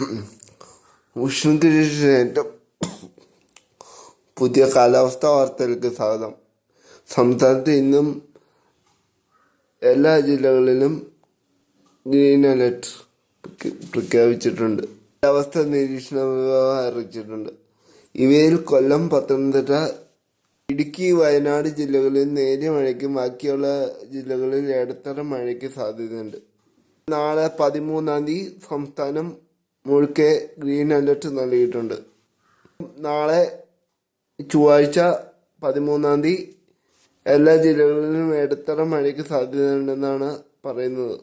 ഉഷ്ണത്തിനേറ്റം പുതിയ കാലാവസ്ഥ വാർത്തകൾക്ക് സ്വാഗതം. സംസ്ഥാനത്ത് ഇന്നും എല്ലാ ജില്ലകളിലും ഗ്രീൻ അലർട്ട് പ്രഖ്യ- പ്രഖ്യാപിച്ചിട്ടുണ്ട്. കാലാവസ്ഥ നിരീക്ഷണ വിഭാഗം അറിയിച്ചിട്ടുണ്ട്. ഇവയിൽ കൊല്ലം പത്തനംതിട്ട ഇടുക്കി വയനാട് ജില്ലകളിൽ നേരിയ മഴയ്ക്കും ബാക്കിയുള്ള ജില്ലകളിൽ ഇടത്തരം മഴയ്ക്ക് സാധ്യതയുണ്ട്. നാളെ പതിമൂന്നാം തീയതി സംസ്ഥാനം മുഴുക്കെ ഗ്രീൻ അലർട്ട് നൽകിയിട്ടുണ്ട്. നാളെ ചൊവ്വാഴ്ച പതിമൂന്നാം തീയതി എല്ലാ ജില്ലകളിലും ഇടത്തരം മഴയ്ക്ക് സാധ്യതയുണ്ടെന്നാണ് പറയുന്നത്.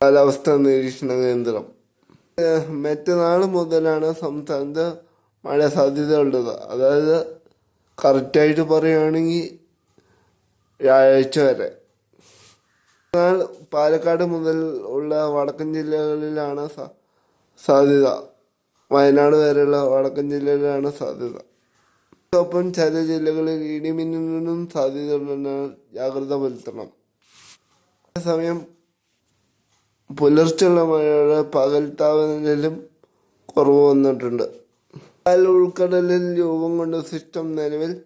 കാലാവസ്ഥാ നിരീക്ഷണ കേന്ദ്രം. മറ്റന്നാൾ മുതലാണ് സംസ്ഥാനത്ത് മഴ സാധ്യത ഉള്ളത് അതായത് കറക്റ്റായിട്ട് പറയുകയാണെങ്കിൽ വ്യാഴാഴ്ച വരെ. എന്നാൽ പാലക്കാട് മുതൽ ഉള്ള വടക്കൻ ജില്ലകളിലാണ് സാധ്യത. വയനാട് വരെയുള്ള വടക്കൻ ജില്ലകളിലാണ് സാധ്യത. ഒപ്പം ചില ജില്ലകളിൽ ഇടിമിന്നലിനും സാധ്യതയുണ്ടെന്ന് ജാഗ്രത പുലർത്തണം. അതേസമയം പുലർച്ചെയുള്ള മഴയുടെ പകൽ താപനിലയിലും കുറവ് വന്നിട്ടുണ്ട്. കാൽ ഉൾക്കടലിൽ രൂപം കൊണ്ട സിസ്റ്റം നിലവിൽ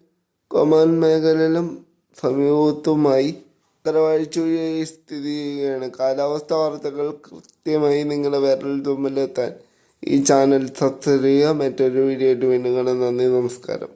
കൊമാൻ മേഖലയിലും സമീപത്തുമായി ഉത്തരവാഴ്ചയായി സ്ഥിതി ചെയ്യുകയാണ് കാലാവസ്ഥ വാർത്തകൾ കൃത്യമായി നിങ്ങളുടെ വിരൽ തുമ്പിലെത്താൻ ഈ ചാനൽ സബ്സ്ക്രൈബ് ചെയ്യുക. മറ്റൊരു വീഡിയോ ആയിട്ട് വീണ്ടും കാണാം. നന്ദി നമസ്കാരം.